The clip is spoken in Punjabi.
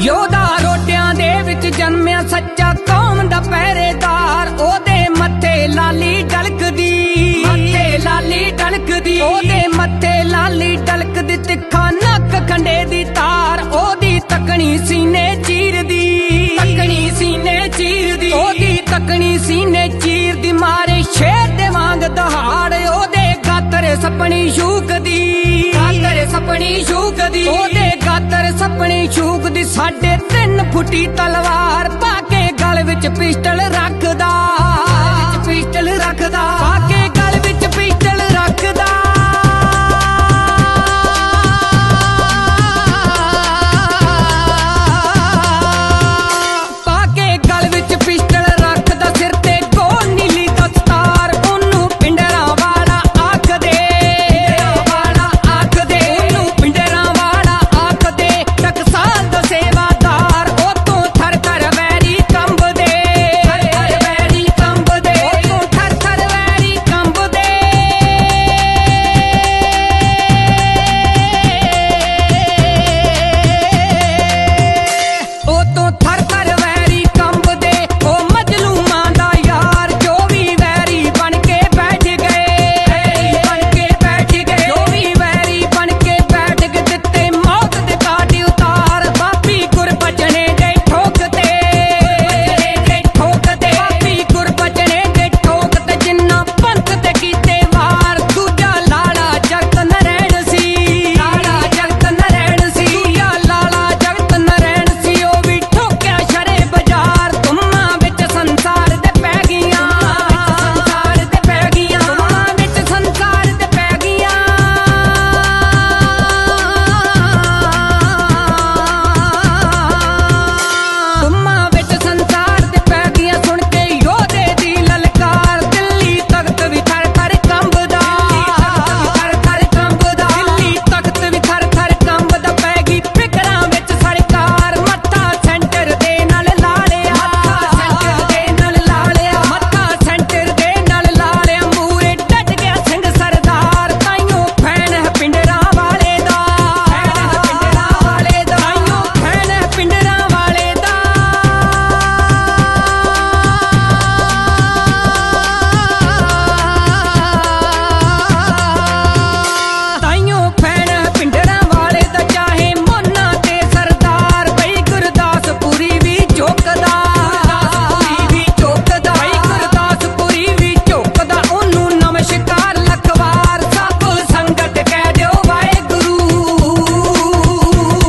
ਯੋਧਾ ਰੋਟਿਆਂ ਦੇ ਵਿੱਚ ਜਨਮਿਆ ਸੱਚਾ ਕੌਮ ਦਾ ਪਹਿਰੇਦਾਰ, ਉਹਦੇ ਮੱਥੇ ਲਾਲੀ ਢਲਕਦੀ। ਮੱਥੇ ਲਾਲੀ ਢਲਕਦੀ। ਉਹਦੇ ਮੱਥੇ ਲਾਲੀ ਢਲਕਦੀ, ਤਿੱਖਾ ਨੱਕ ਖੰਡੇ ਦੀ ਤਾਰ, ਉਹਦੀ ਤਕਣੀ ਸੀਨੇ ਚੀਰਦੀ। ਤਕਣੀ ਸੀਨੇ ਚੀਰਦੀ। ਉਹਦੀ ਤਕਣੀ ਸੀਨੇ ਚੀਰਦੀ, ਮਾਰੇ ਸ਼ੇਰ ਦੇ ਵਾਂਗ ਦਹਾੜ, ਉਹਦੇ ਗਾਤਰ ਸਪਣੀ ਸ਼ੂਕਦੀ ਗਾਤਰ ਸਪਣੀ ਸ਼ੂਕਦੀ ਉਹਦੇ ਗਾਤਰ ਸਪਣੀ ਸਾਡੇ ਤਿੰਨ ਫੁੱਟੀ ਤਲਵਾਰ ਪਾ ਕੇ ਗਲ ਵਿੱਚ ਪਿਸਟਲ ਰੱਖਦਾ।